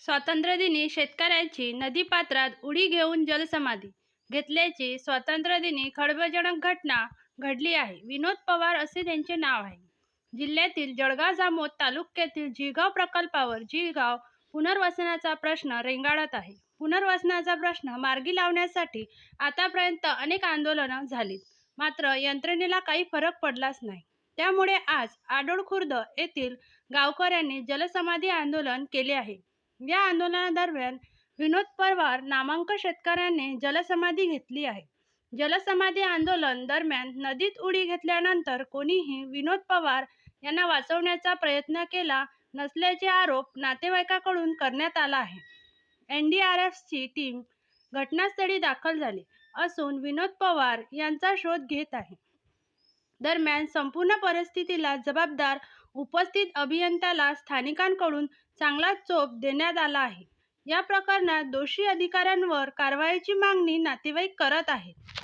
स्वातंत्र्यदिनी शेतकऱ्याची नदीपात्रात उडी घेऊन जलसमाधी. घेतल्याची स्वातंत्र्यदिनी खळबळजनक घटना घडली आहे. विनोद पवार असे त्यांचे नाव आहे. जिल्ह्यातील जळगाव जामोद तालुक्यातील जिगाव प्रकल्पावर जिगाव पुनर्वसनाचा प्रश्न रेंगाळत आहे. पुनर्वसनाचा प्रश्न मार्गी लावण्यासाठी आतापर्यंत अनेक आंदोलनं झालीत. मात्र यंत्रणेला काही फरक पडलाच नाही. त्यामुळे आज आडोळखुर्द येथील गावकऱ्यांनी जलसमाधी आंदोलन केले आहे. या आंदोलनादरम्यान विनोद पवार नामांक शेतकऱ्यांनी जलसमाधी घेतली आहे. जलसमाधी आंदोलन दरम्यान नदीत उडी घेतल्यानंतर कोणीही विनोद पवार यांना वाचवण्याचा प्रयत्न केला नसल्याचे आरोप नातेवाईकाकडून करण्यात आला आहे. एन डी आर एफची टीम घटनास्थळी दाखल झाली असून विनोद पवार यांचा शोध घेत आहे. दरम्यान संपूर्ण परिस्थितीला जबाबदार उपस्थित अभियंत्याला स्थानिकांकडून चांगला चोप देण्यात आला आहे. या प्रकरणात दोषी अधिकाऱ्यांवर कारवाईची मागणी नातेवाईक करत आहेत.